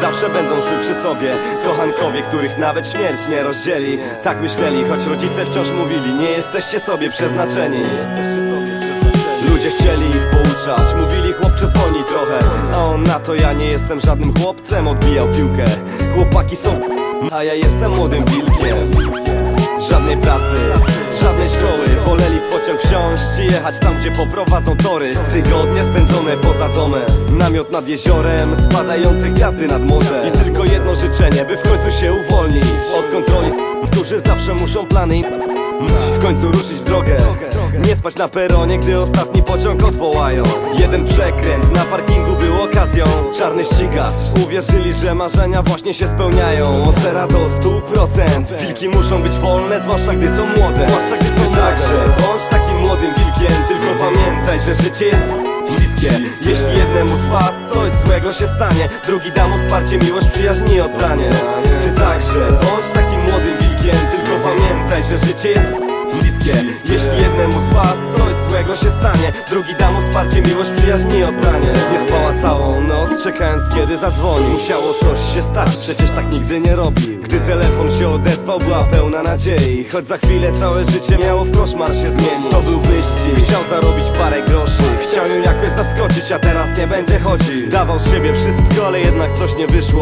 zawsze będą szły przy sobie. Kochankowie, których nawet śmierć nie rozdzieli Tak myśleli, choć rodzice wciąż mówili Nie jesteście sobie przeznaczeni. Nie jesteście sobie przeznaczeni. Ludzie chcieli ich pouczać Mówili chłopcze zwolnij trochę. A on na to ja nie jestem żadnym chłopcem Odbijał piłkę. Chłopaki są a ja jestem młodym wilkiem. Żadnej pracy, żadnej szkoły. Woleli w pociąg wsiąść i jechać tam, gdzie poprowadzą tory. Tygodnie spędzone poza domem. Namiot nad jeziorem, spadające gwiazdy nad morze. I tylko jedno życzenie, by w końcu się uwolnić Od kontroli, którzy zawsze muszą plany w końcu ruszyć w drogę. Nie spać na peronie, gdy ostatni pociąg odwołają. Jeden przekręt na parkingu był okazją. Czarny ścigacz. Uwierzyli, że marzenia właśnie się spełniają. Od do stu procent. Wilki muszą być wolne, zwłaszcza gdy są młode. Zwłaszcza gdy są Także bądź takim młodym wilkiem Tylko pamiętaj, że życie jest bliskie. Jeśli jednemu z was coś złego się stanie Drugi da mu wsparcie, miłość, przyjaźń i oddanie. Ty Drugi da mu wsparcie, miłość, przyjaźń i oddanie. Nie spała całą noc, czekając kiedy zadzwoni. Musiało coś się stać, przecież tak nigdy nie robi. Gdy telefon się odezwał, była pełna nadziei. Choć za chwilę całe życie miało w koszmar się zmienić. To był wyścig, chciał zarobić parę groszy zaskoczyć, a teraz nie będzie chodził Dawał z siebie wszystko, ale jednak coś nie wyszło.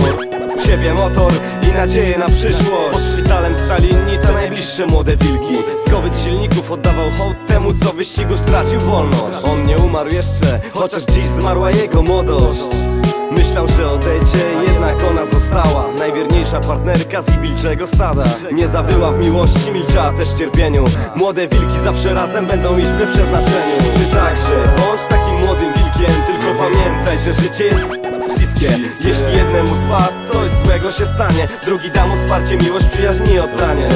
W siebie motor i nadzieję na przyszłość. Pod szpitalem stali inni te najbliższe młode wilki. Skowyt silników oddawał hołd temu, co w wyścigu stracił wolność. On nie umarł jeszcze, chociaż dziś zmarła jego młodość. Myślał, że odejdzie, jednak ona została. Najwierniejsza partnerka z wilczego stada. Nie zawyła w miłości, milczała też w cierpieniu. Młode wilki zawsze razem będą iść we przeznaczeniu że życie jest bliskie. Jeśli jednemu z was coś złego się stanie Drugi da mu wsparcie, miłość, przyjaźń i oddanie.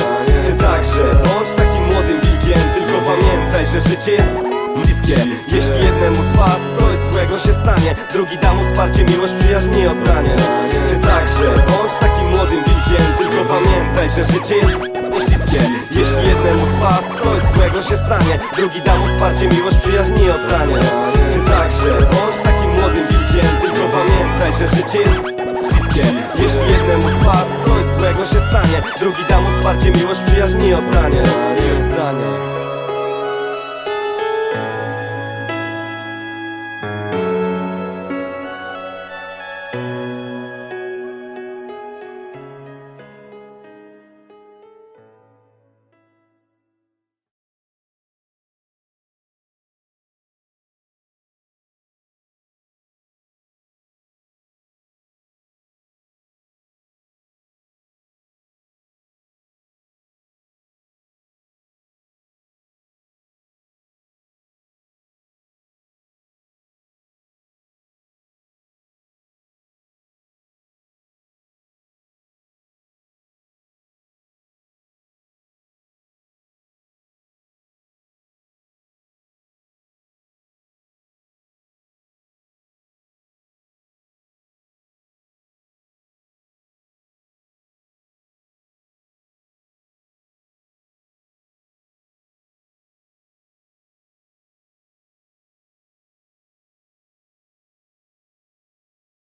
Ty także, bądź takim młodym wilkiem Tylko pamiętaj, że życie jest bliskie. Jeśli jednemu z was coś złego się stanie Drugi da mu wsparcie, miłość, przyjaźń i oddanie. Ty także, bądź takim młodym wilkiem Tylko pamiętaj, że życie jest bliskie. Jeśli jednemu z was coś złego się stanie Drugi da mu wsparcie, miłość, przyjaźń i oddanie. Ty także, bądź pamiętaj, że życie jest bliskie. Jeśli jednemu z was coś złego się stanie Drugi da mu wsparcie, miłość, przyjaźń i oddanie